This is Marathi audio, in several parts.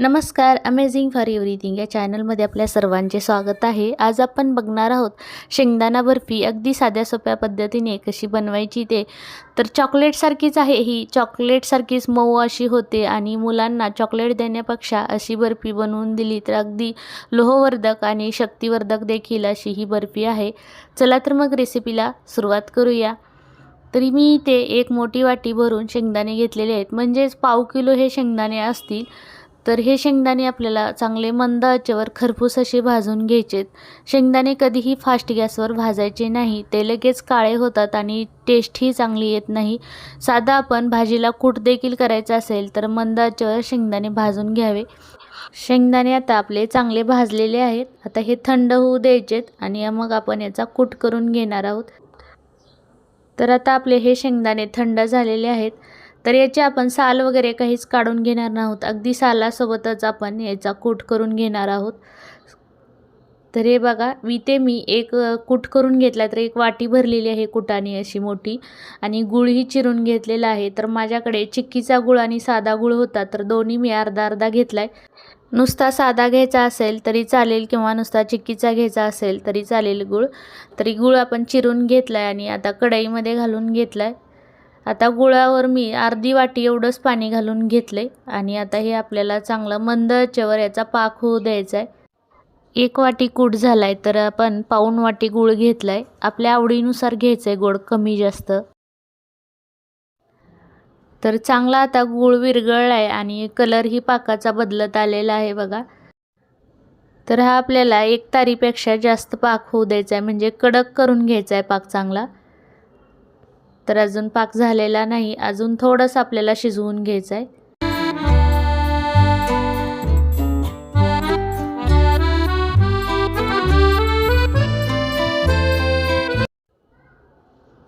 नमस्कार अमेझिंग फॉर एव्हरीथिंग या चॅनलमध्ये आपल्या सर्वांचे स्वागत आहे. आज आपण बघणार आहोत शेंगदाणा बर्फी अगदी साध्या सोप्या पद्धतीने कशी बनवायची ते. तर चॉकलेटसारखीच आहे ही. चॉकलेटसारखीच मऊ अशी होते आणि मुलांना चॉकलेट देण्यापेक्षा अशी बर्फी बनवून दिली तर अगदी लोहवर्धक आणि शक्तिवर्धक देखील अशी ही बर्फी आहे. चला तर मग रेसिपीला सुरुवात करूया. तरी मी इथे एक मोठी वाटी भरून शेंगदाणे घेतलेले आहेत. म्हणजेच पाव किलो हे शेंगदाणे असतील. तर हे शेंगदाणे आपल्याला चांगले मंद आचेवर खरपूस असे भाजून घ्यायचेत. शेंगदाणे कधीही फास्ट गॅसवर भाजायचे नाही. ते लगेच काळे होतात आणि टेस्टही चांगली येत नाही. साधा आपण भाजीला कूट देखील करायचं असेल तर मंद आचेवर शेंगदाणे भाजून घ्यावे. शेंगदाणे आता आपले चांगले भाजलेले आहेत. आता हे थंड होऊ द्यायचेत आणि मग आपण याचा कूट करून घेणार आहोत. तर आता आपले हे शेंगदाणे थंड झालेले आहेत. तर याचे आपण साल वगैरे काहीच काढून घेणार नाहोत. अगदी सालासोबतच आपण याचा कूट करून घेणार आहोत. तर हे बघा विते मी एक कूट करून घेतला तर एक वाटी भरलेली आहे कुटाने अशी मोठी. आणि गुळही चिरून घेतलेला आहे. तर माझ्याकडे चिक्कीचा गुळ आणि साधा गुळ होता तर दोन्ही मी अर्धा अर्धा घेतला आहे नुसता साधा घ्यायचा असेल तरी चालेल किंवा नुसता चिक्कीचा घ्यायचा असेल तरी चालेल गुळ. तरी गुळ आपण चिरून घेतला आहे आणि आता कढईमध्ये घालून घेतला आहे आता गुळावर मी अर्धी वाटी एवढंच पाणी घालून घेतले आणि आता हे आपल्याला चांगलं मंद आचेवर याचा पाक होऊ द्यायचा आहे एक वाटी कूट झाला आहे तर आपण पाऊण वाटी गूळ घेतला आहे आपल्या आवडीनुसार घ्यायचं आहे गोड कमी जास्त. तर चांगला आता गूळ विरघळला आहे आणि कलरही पाकाचा बदलत आलेला आहे बघा. तर हा आपल्याला एक तारीपेक्षा जास्त पाक होऊ द्यायचा आहे म्हणजे कडक करून घ्यायचा आहे पाक चांगला. तर अजून पाक झालेला नाही अजून थोडंसं आपल्याला शिजवून घ्यायचं आहे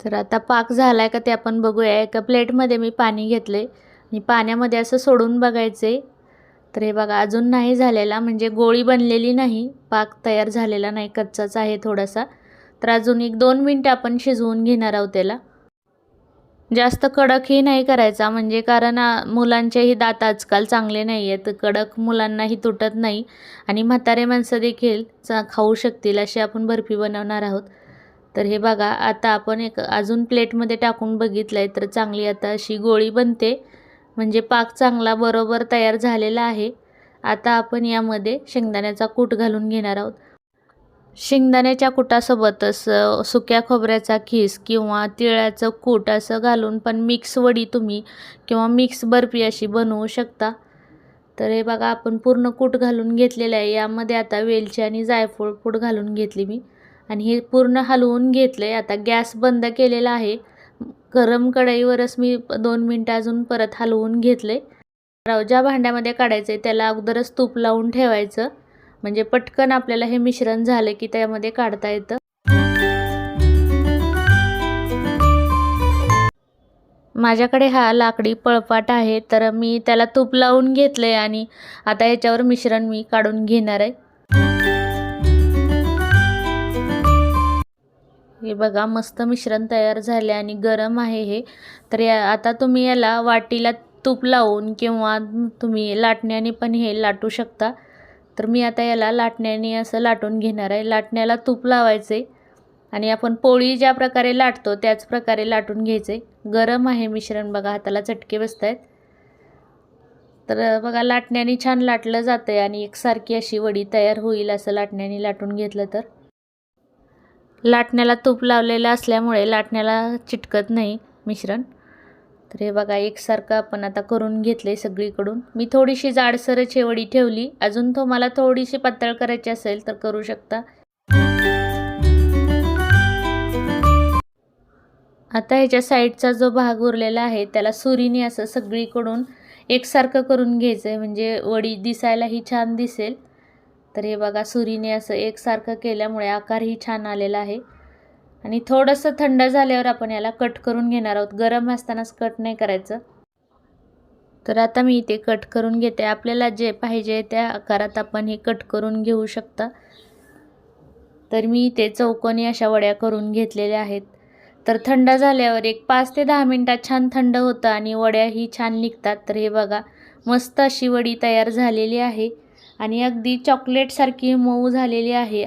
तर आता पाक झाला आहे का ते आपण बघूया. एका प्लेटमध्ये मी पाणी घेतलं आहे आणि पाण्यामध्ये असं सोडून बघायचे तर हे बघा अजून नाही झालेला म्हणजे गोळी बनलेली नाही. पाक तयार झालेला नाही कच्चाच आहे थोडासा. तर अजून एक दोन मिनटं आपण शिजवून घेणार आहोत त्याला. जास्त कडकही नाही करायचा म्हणजे कारण मुलांचेही दात आजकाल चांगले नाही आहेत कडक मुलांनाही तुटत नाही आणि म्हातारे माणसं देखील चा खाऊ शकतील अशी आपण बर्फी बनवणार आहोत. तर हे बघा आता आपण एक अजून प्लेटमध्ये टाकून बघितलं आहे तर चांगली आता अशी गोळी बनते. म्हणजे पाक चांगला बरोबर तयार झालेला आहे. आता आपण यामध्ये शेंगदाण्याचा कूट घालून घेणार आहोत. शेंगदाण्याच्या कुटासोबतच सुक्या खोबऱ्याचा खीस किंवा तिळाचं कूट असं घालून पण मिक्स वडी तुम्ही किंवा मिक्स बर्फी अशी बनवू शकता. तर हे बघा आपण पूर्ण कूट घालून घेतलेलं आहे. यामध्ये आता वेलची आणि जायफळ पूड घालून घेतली मी. आणि हे पूर्ण हलवून घेतलं आहे आता गॅस बंद केलेला आहे. गरम कढईवरच मी दोन मिनटं अजून परत हलवून घेतलं आहे ज्या भांड्यामध्ये काढायचं आहे त्याला अगोदरच तूप लावून ठेवायचं. म्हणजे पटकन आपल्याला हे मिश्रण झालं की त्यामध्ये काढता येतं. माझ्याकडे हा लाकडी पळपाट आहे तर मी त्याला तूप लावून घेतलं आहे आणि आता याच्यावर मिश्रण मी काढून घेणार आहे. हे बघा मस्त मिश्रण तयार झाले आणि गरम आहे हे. तर या आता तुम्ही याला वाटीला तूप लावून किंवा तुम्ही लाटण्याने पण हे लाटू शकता. तर मी आता याला लाटण्याने असं लाटून घेणार आहे. लाटण्याला तूप लावायचे आणि आपण पोळी ज्या प्रकारे लाटतो त्याच प्रकारे लाटून घ्यायचे. गरम आहे मिश्रण बघा हाताला चटके बसत आहेत तर बघा लाटण्याने छान लाटलं जातं आहे आणि एकसारखी अशी वडी तयार होईल असं लाटण्याने लाटून घेतलं तर. लाटण्याला तूप लावलेलं असल्यामुळे लाटण्याला चिटकत नाही मिश्रण. तर हे बघा एकसारखं आपण आता करून घेतले सगळीकडून. मी थोडीशी जाडसर शेवडी ठेवली. अजून तो मला थोडीशी पातळ करायची असेल तर करू शकता? आता ह्याच्या साईडचा जो भाग उरलेला आहे त्याला सुरीने असं सगळीकडून एकसारखं करून घ्यायचं आहे म्हणजे वडी दिसायलाही छान दिसेल. तर हे बघा सुरीने असं एकसारखं केल्यामुळे आकारही छान आलेला आहे. आणि थोडंसं थंड झाल्यावर आपण याला कट करून घेणार आहोत. गरम असतानाच कट नाही करायचं. तर आता मी इथे कट करून घेते. आपल्याला जे पाहिजे त्या आकारात आपण हे कट करून घेऊ शकता. तर मी इथे चौकोनी अशा वड्या करून घेतलेल्या आहेत. तर थंड झाल्यावर एक पाच ते दहा मिनटात छान थंड होतं आणि वड्याही छान निघतात. तर हे बघा मस्त अशी वडी तयार झालेली आहे. आणि अगदी चॉकलेटसारखी मऊ झालेली आहे.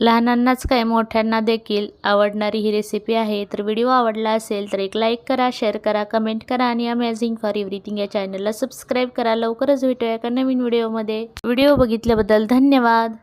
लहानांनाच काय मोठ्यांना देखील आवडणारी ही रेसिपी आहे. तर व्हिडिओ आवडला असेल तर एक लाईक करा शेअर करा कमेंट करा आणि अमेझिंग फॉर एव्हरीथिंग या चॅनलला सबस्क्राईब करा. लवकरच भेटूया एका नवीन व्हिडिओमध्ये व्हिडिओ बघितल्याबद्दल धन्यवाद.